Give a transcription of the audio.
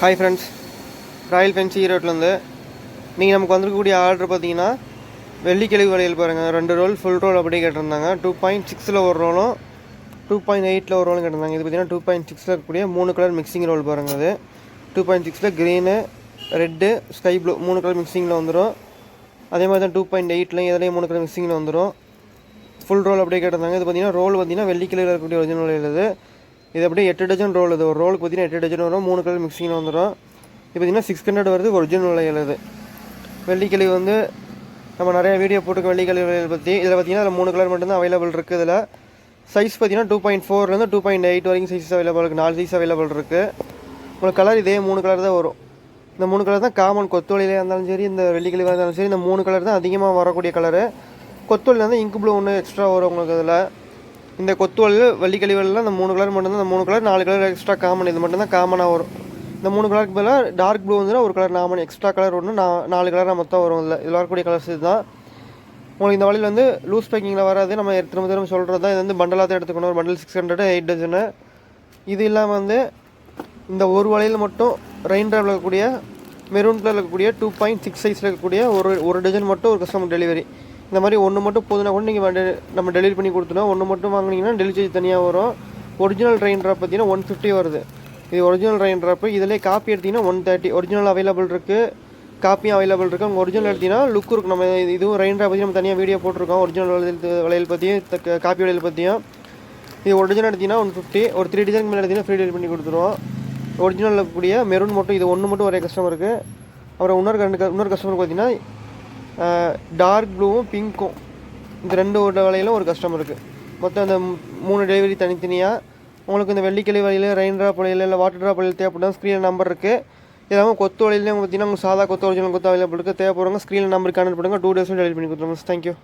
Hi friends royal fancy ஈரோட்லேருந்து நீங்கள் நமக்கு வந்திருக்கக்கூடிய ஆர்டர் பார்த்தீங்கன்னா வெள்ளிக்கிழவி வளையல் பாருங்கள் ரெண்டு ரோல் ஃபுல் ரோல் அப்படியே கேட்டிருந்தாங்க. டூ பாயிண்ட் சிக்ஸில் ஒரு ரோலும் டூ பாயிண்ட் எயிட்டில் ஒரு ரோலும் கேட்டிருந்தாங்க. இது பார்த்தீங்கன்னா டூ பாயிண்ட் சிக்ஸில் இருக்கக்கூடிய மூணு கலர் மிக்சிங் ரோல் பாருங்கள் அது. டூ பாயிண்ட் சிக்ஸில் க்ரீனு ரெட்டு ஸ்கை ப்ளூ மூணு கலர் மிக்சிங்கில் வந்துடும் அதே மாதிரி தான் டூ பாயிண்ட் எயிட்லையும் இதுலேயும் மூணு கலர் மிக்சிங்கில் வந்துடும் ஃபுல் ரோல் அப்படியே கேட்டிருந்தாங்க. இது பார்த்தீங்கன்னா ரோல் பார்த்தீங்கன்னா வெள்ளிக்கிழவில் இருக்கக்கூடிய ஒரிஜினல் இது. இது அப்படியே எட்டு டஜன் ரோல் இது. ஒரு ரோலுக்கு பார்த்தீங்கன்னா எட்டு டஜன் வரும். மூணு கலர் மிக்சிங்கில் வந்துடும் இது பார்த்தீங்கன்னா சிக்ஸ் ஹண்ட்ரட் வருது. ஒரிஜினல் விலையில் இது வெள்ளிக்கிழி வந்து நம்ம நிறைய வீடியோ போட்டுக்க வெள்ளிக்கிழி விலையை பற்றி இதில் பார்த்தீங்கன்னா அதில் மூணு கலர் மட்டும்தான் அவைலபிள் இருக்குது இதில். சைஸ் பார்த்தீங்கன்னா டூ பாயிண்ட் ஃபோர்லேருந்து டூ பாயிண்ட் எயிட் வரைக்கும் சைஸ் அவைலபிள் இருக்குது நாலு சைஸ் அவைலபிள் இருக்குது உங்களுக்கு கலர் இதே மூணு கலர் தான் வரும். இந்த மூணு கலர் தான் காமன் கொத்தோலியிலே இருந்தாலும் சரி இந்த வெள்ளிக்கிழி இருந்தாலும் சரி இந்த மூணு கலர் தான் அதிகமாக வரக்கூடிய கலரு கொத்தொழில் வந்து இங்கு ப்ளூ ஒன்று எக்ஸ்ட்ரா வரும் உங்களுக்கு இதில். இந்த கொத்துவலில் வெள்ளிக்கழிவுலாம் இந்த மூணு கலர் மட்டும்தான் இந்த மூணு கலர் நாலு கலர் எக்ஸ்ட்ரா காமன் இது மட்டும்தான் காமனாக வரும். இந்த மூணு கலருக்கு பதிலாக டார்க் ப்ளூ வந்துன்னா ஒரு கலர் நாமன் எக்ஸ்ட்ரா கலர் ஒன்று நான் நாலு கலராக மொத்தம் வரும். இல்லை இதில் வரக்கூடிய கலர்ஸ் இதுதான். உங்களுக்கு இந்த வழியில் வந்து லூஸ் பேக்கிங்கில் வராது. நம்ம திரும்ப திரும்ப சொல்கிறது தான் இது வந்து பண்டலாக தான் எடுத்துக்கணும். ஒரு bundle six hundred eight dozen இது இல்லாமல் வந்து இந்த ஒரு வலையில் மட்டும் ரெயின் ட்ராவில் இருக்கக்கூடிய மெரூன் கலர் இருக்கக்கூடிய டூ பாயிண்ட் சிக்ஸ் சைஸில் இருக்கக்கூடிய ஒரு ஒரு டஜன் மட்டும் ஒரு கஸ்டமர் டெலிவரி இந்த மாதிரி ஒன்று மட்டும் போதுனா கூட நீங்கள் நம்ம டெலிவரி பண்ணி கொடுத்துருவோம் ஒன்று மட்டும் வாங்கினீங்கன்னா டெலிவரி சார்ஜ் தனியாக வரும். ஒரிஜினல் ட்ரெயின் ட்ராப் பார்த்தீங்கன்னா ஒன் ஃபிஃப்டி வருது. இது ஒரிஜினல் ட்ரெயின் ட்ராப்பு இதிலே காப்பி எடுத்தீங்கன்னா ஒன் தேர்ட்டி ஒரிஜினல் அவைலபிள் இருக்குது காப்பியும் அவைலபிள் இருக்குது உங்கள் ஒரிஜினல் எடுத்தீங்கன்னா லுக் இருக்கும் நம்ம இதுவும் ரெயின் ட்ராப் பற்றி நம்ம தனியாக வீடியோ போட்டிருக்கோம். ஒரிஜினல் வளையல் வளையல் பற்றியும் காப்பி வளையல் பற்றியும் இது ஒரிஜினல் எடுத்தீங்கன்னா ஒன் ஃபிஃப்டி ஒரு த்ரீ டிசைன் மேலே எடுத்தீங்கன்னா ஃப்ரீ டெலிவரி பண்ணி கொடுத்துருவோம். ஒரிஜினலில் இருக்கக்கூடிய மெரூன் மட்டும் இது ஒன்று மட்டும் ஒரே கஸ்டமருக்கு அப்புறம் இன்னொரு இன்னொரு கஸ்டமருக்கு பார்த்தீங்கன்னா டார்க் ப்ளூவும் பிங்க்கும் இந்த ரெண்டு ஒரு வலையிலும் ஒரு கஸ்டமருக்கு மொத்தம் இந்த மூணு டெலிவரி தனித்தனியாக உங்களுக்கு இந்த வெள்ளிக்கிழமை வலையில் ரெயின் ட்ராப் வலையில் இல்லை வாட்டர் ட்ராப் வலையில் தேவைப்பட்டா ஸ்க்ரீனில் நம்பர் இருக்குது இல்லாமல் கொத்து வலையிலையும் பார்த்தீங்கன்னா உங்களுக்கு சாதா கொத்து ஒரிஜினல் கொத்து அவைலபிள் இருக்குது தேவைப்படுறவங்க ஸ்க்ரீனில் நம்பருக்கு கனெக்ட் பண்ணுங்கள் டூ டேஸும் டெலிவரி பண்ணி கொடுத்துருவோம் தேங்க்யூ